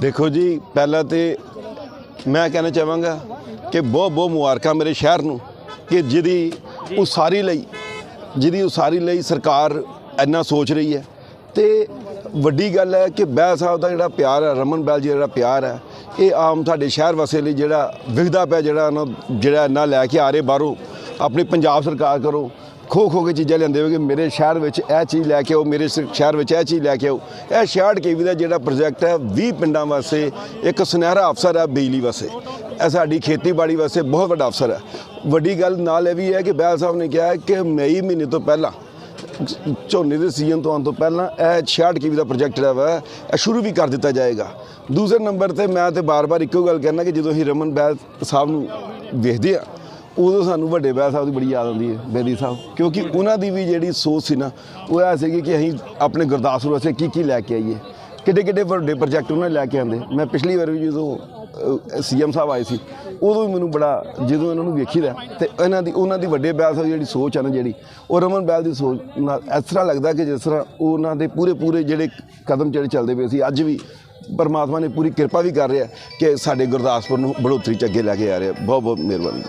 ਦੇਖੋ ਜੀ ਪਹਿਲਾਂ ਤੇ ਮੈਂ ਕਹਿਣਾ ਚਾਹਾਂਗਾ ਕਿ ਬਹੁਤ ਬਹੁਤ ਮੁਬਾਰਕਾਂ ਮੇਰੇ ਸ਼ਹਿਰ ਨੂੰ ਕਿ ਜਿਹਦੀ ਉਸਾਰੀ ਲਈ ਜਿਹਦੀ ਉਸਾਰੀ ਲਈ ਸਰਕਾਰ ਇੰਨਾ ਸੋਚ ਰਹੀ ਹੈ। ਤੇ ਵੱਡੀ ਗੱਲ ਹੈ ਕਿ ਬੈਲ ਸਾਹਿਬ ਦਾ ਜਿਹੜਾ ਪਿਆਰ ਹੈ ਰਮਨ ਬੈਲ ਜੀ ਦਾ ਜਿਹੜਾ ਪਿਆਰ ਹੈ ਇਹ ਆਮ ਸਾਡੇ ਸ਼ਹਿਰ ਵਾਸੀ ਲਈ ਜਿਹੜਾ ਵਿਖਦਾ ਪਿਆ ਜਿਹੜਾ ਜਿਹੜਾ ਇੰਨਾ ਲੈ ਕੇ ਆ ਰਹੇ ਬਾਹਰੋਂ ਆਪਣੀ ਪੰਜਾਬ ਸਰਕਾਰ ਕਰੋ ਖੋ ਖੋ ਕੇ ਚੀਜ਼ਾਂ ਲੈਂਦੇ ਹੋਗੇ ਮੇਰੇ ਸ਼ਹਿਰ ਵਿੱਚ ਇਹ ਚੀਜ਼ ਲੈ ਕੇ ਆਓ, ਮੇਰੇ ਸ- ਸ਼ਹਿਰ ਵਿੱਚ ਇਹ ਚੀਜ਼ ਲੈ ਕੇ ਆਓ। ਇਹ 66 ਕੇਵੀ ਦਾ ਜਿਹੜਾ ਪ੍ਰੋਜੈਕਟ ਹੈ 20 ਪਿੰਡਾਂ ਵਾਸਤੇ ਇੱਕ ਸੁਨਹਿਰਾ ਅਫਸਰ ਹੈ ਬਿਜਲੀ ਵਾਸਤੇ। ਇਹ ਸਾਡੀ ਖੇਤੀਬਾੜੀ ਵਾਸਤੇ ਬਹੁਤ ਵੱਡਾ ਅਫਸਰ ਹੈ। ਵੱਡੀ ਗੱਲ ਨਾਲ ਇਹ ਵੀ ਹੈ ਕਿ ਬੈਲ ਸਾਹਿਬ ਨੇ ਕਿਹਾ ਕਿ ਮਈ ਮਹੀਨੇ ਤੋਂ ਪਹਿਲਾਂ, ਝੋਨੇ ਦੇ ਸੀਜ਼ਨ ਤੋਂ ਆਉਣ ਤੋਂ ਪਹਿਲਾਂ ਇਹ 66 ਕੇਵੀ ਦਾ ਪ੍ਰੋਜੈਕਟ ਜਿਹੜਾ ਵਾ, ਇਹ ਸ਼ੁਰੂ ਵੀ ਕਰ ਦਿੱਤਾ ਜਾਏਗਾ। ਦੂਸਰੇ ਨੰਬਰ ਤੇ ਮੈਂ ਤੇ ਬਾਰ-ਬਾਰ ਇੱਕੋ ਗੱਲ ਕਹਿਣਾ ਕਿ ਜਦੋਂ ਅਸੀਂ ਰਮਨ ਬੈਲ ਸਾਹਿਬ ਨੂੰ ਵੇਖਦੇ ਆ ਉਦੋਂ ਸਾਨੂੰ ਵੱਡੇ ਬੈਲ ਸਾਹਿਬ ਦੀ ਬੜੀ ਯਾਦ ਆਉਂਦੀ ਹੈ, ਬੇਦੀ ਸਾਹਿਬ। ਕਿਉਂਕਿ ਉਹਨਾਂ ਦੀ ਵੀ ਜਿਹੜੀ ਸੋਚ ਸੀ ਨਾ, ਉਹ ਇਹ ਸੀਗੀ ਕਿ ਅਸੀਂ ਆਪਣੇ ਗੁਰਦਾਸਪੁਰ ਵਾਸਤੇ ਕੀ ਕੀ ਲੈ ਕੇ ਆਈਏ। ਕਿੱਡੇ ਕਿੱਡੇ ਵੱਡੇ ਪ੍ਰੋਜੈਕਟ ਉਹਨਾਂ ਨੇ ਲੈ ਕੇ ਆਂਦੇ ਮੈਂ ਪਿਛਲੀ ਵਾਰ ਵੀ ਜਦੋਂ ਸੀਐਮ ਸਾਹਿਬ ਆਏ ਸੀ, ਉਦੋਂ ਵੀ ਮੈਨੂੰ ਬੜਾ, ਜਦੋਂ ਇਹਨਾਂ ਨੂੰ ਵੇਖੀਦਾ, ਤੇ ਇਹਨਾਂ ਦੀ, ਉਹਨਾਂ ਦੀ ਵੱਡੇ ਬੈਲ ਸਾਹਿਬ ਦੀ ਜਿਹੜੀ ਸੋਚ ਆ ਨਾ ਜਿਹੜੀ, ਉਹ ਰਮਨ ਬੈਲ ਦੀ ਸੋਚ ਨਾਲ ਇਸ ਤਰ੍ਹਾਂ ਲੱਗਦਾ ਕਿ ਜਿਸ ਤਰ੍ਹਾਂ ਉਹਨਾਂ ਦੇ ਪੂਰੇ ਪੂਰੇ ਜਿਹੜੇ ਕਦਮ ਜਿਹੜੇ ਚੱਲਦੇ ਪਏ ਸੀ, ਅੱਜ ਵੀ ਪਰਮਾਤਮਾ ਨੇ ਪੂਰੀ ਕਿਰਪਾ ਵੀ ਕਰ ਰਿਹਾ ਕਿ ਸਾਡੇ ਗੁਰਦਾਸਪੁਰ ਨੂੰ ਬੜੋਤਰੀ ਚ ਅੱਗੇ ਲੈ ਕੇ ਆ ਰਿਹਾ। ਬਹੁਤ ਬਹੁਤ ਮਿਹਰਬਾਨੀ